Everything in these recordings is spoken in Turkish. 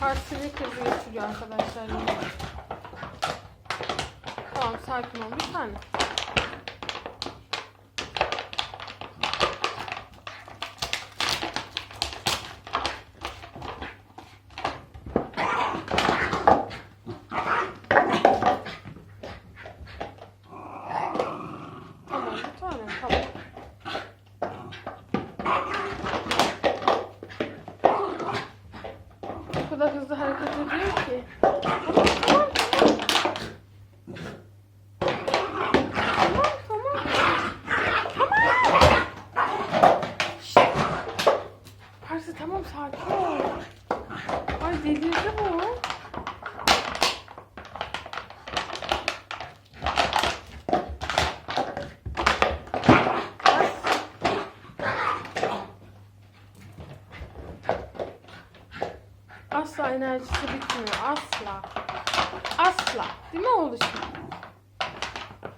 Parsili krizi geçiriyor arkadaşlar. Tamam sakin ol bir tane. Tamam bir tane tamam. O kadar hızlı hareket ediyor ki. Tamam tamam tamam. Tamam tamam. Tamam. Şşt. Parsi tamam sakin ol. Ay delirdi bu. Asla enerjisi bitmiyor. Asla. Asla. Değil mi oluşum?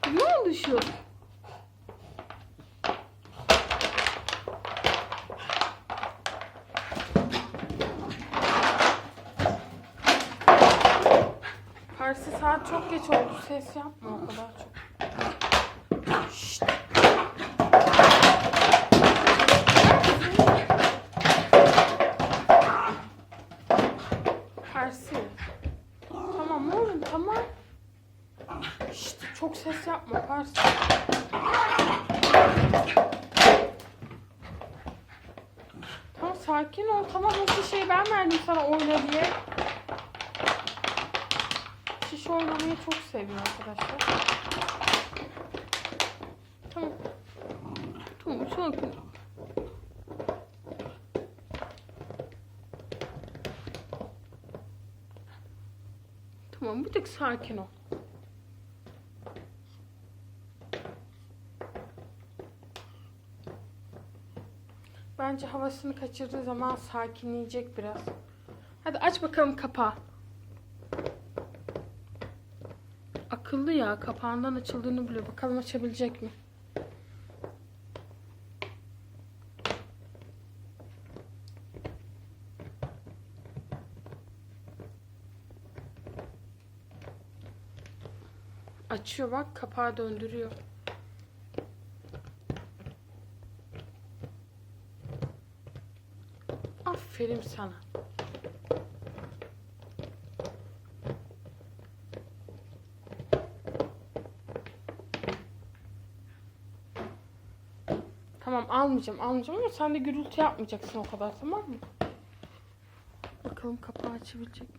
Değil mi oluşum? Parsi saat çok geç oldu. Ses yapma o kadar çok. Şşt. Parsi. Tamam oğlum tamam. Şşt, çok ses yapma Parsi. Tamam sakin ol. Tamam o şişeyi ben verdim sana oyna diye. Şişe oynamayı çok seviyor arkadaşlar. Tamam. Tamam sakin ol. Tamam bir tek sakin ol. Bence havasını kaçırdığı zaman sakinleyecek biraz. Hadi aç bakalım kapağı. Akıllı ya kapağından açıldığını biliyor. Bakalım açabilecek mi? Açıyor bak kapağı döndürüyor. Aferin sana. Tamam almayacağım almayacağım ama sen de gürültü yapmayacaksın o kadar tamam mı? Bakalım kapağı açabilecek mi?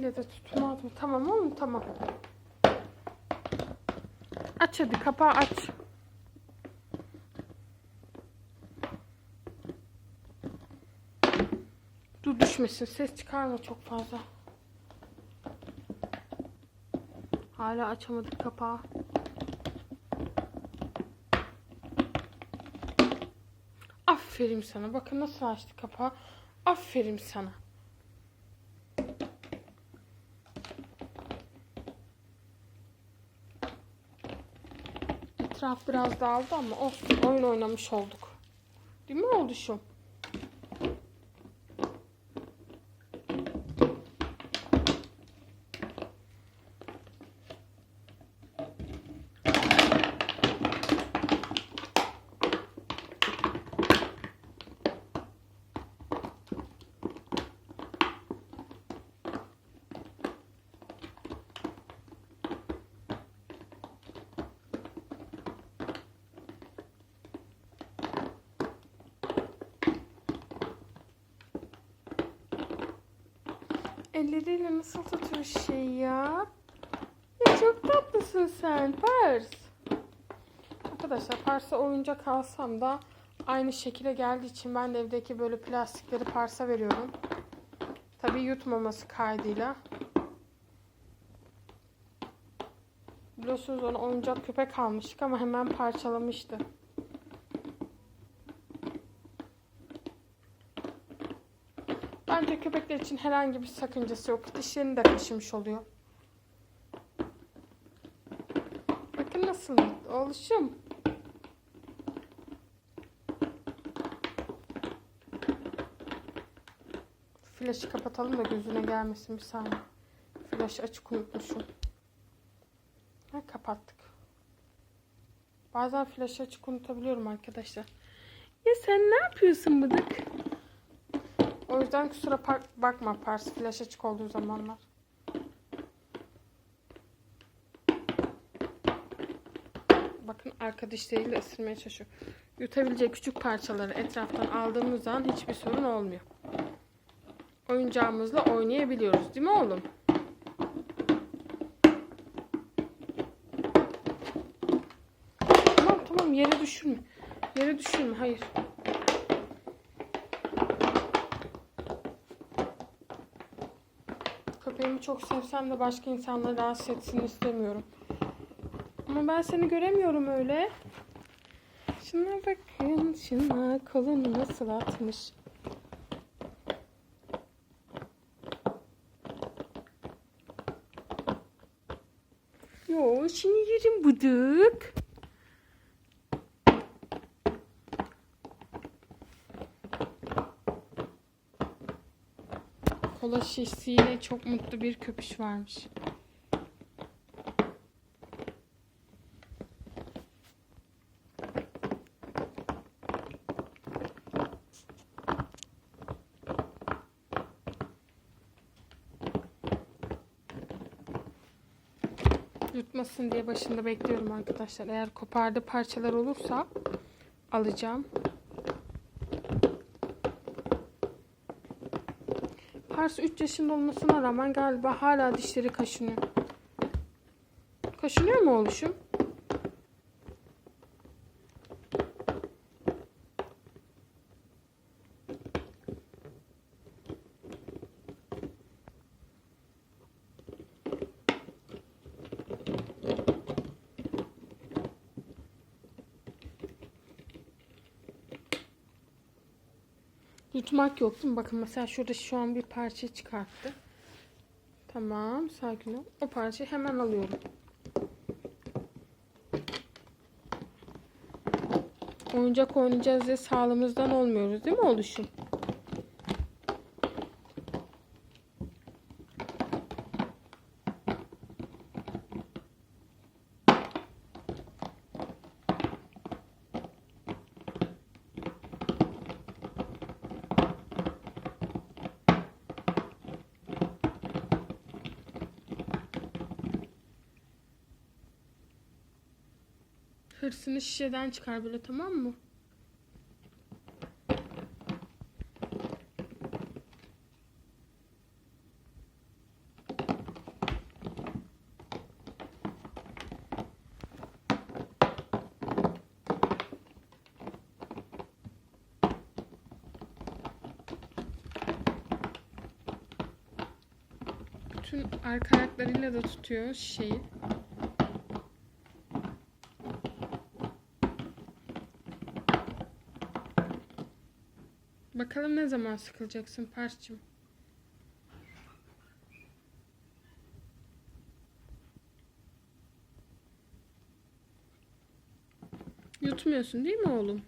Patisiyle de tutmaz mı? Tamam oğlum tamam. Aç hadi kapağı aç. Dur düşmesin. Ses çıkarma çok fazla. Hala açamadık kapağı. Aferin sana. Bakın nasıl açtı kapağı. Aferin sana. Etraf biraz dağıldı ama olsun. Oyun oynamış olduk. Değil mi olduşum? Elleriyle nasıl tutuyor şey ya? Ya çok tatlısın sen Pars. Arkadaşlar Pars'a oyuncak alsam da aynı şekilde geldiği için ben de evdeki böyle plastikleri Pars'a veriyorum. Tabii yutmaması kaydıyla. Biliyorsunuz ona oyuncak köpek almıştık ama hemen parçalamıştı. Bence köpekler için herhangi bir sakıncası yok. Dişlerini de kaşımış oluyor. Nasıl? Oluşum. Flaşı kapatalım da gözüne gelmesin bir saniye. Flaşı açık unutmuşum. Ha, kapattık. Bazen flaşı açık unutabiliyorum arkadaşlar. Ya sen ne yapıyorsun bıdık? O yüzden kusura bakma Pars flaş açık olduğu zamanlar. Bakın arka dişleriyle ısırmaya çalışıyor. Yutabileceği küçük parçaları etraftan aldığımız zaman hiçbir sorun olmuyor. Oyuncağımızla oynayabiliyoruz değil mi oğlum? Tamam tamam yere düşürme. Yere düşürme hayır. Çok sevsem de başka insanları rahatsız etsin istemiyorum. Ama ben seni göremiyorum öyle. Şuna bakın, şuna kolunu nasıl atmış. Yo, şimdi yerim bıdık. Kola şişesiyle çok mutlu bir köpüş varmış. Yutmasın diye başında bekliyorum arkadaşlar. Eğer kopardığı parçalar olursa alacağım. Pars 3 yaşında olmasına rağmen galiba hala dişleri kaşınıyor. Kaşınıyor mu oluşum? Yutmak yok değil mi? Bakın mesela şurada şu an bir parça çıkarttı. Tamam sakin ol. O parçayı hemen alıyorum. Oyuncak oynayacağız diye sağlığımızdan olmuyoruz değil mi oluşum? Hırsını şişeden çıkar böyle tamam mı? Bütün arka ayaklarıyla da tutuyor şeyi. Bakalım ne zaman sıkılacaksın Pars'cığım. Yutmuyorsun değil mi oğlum?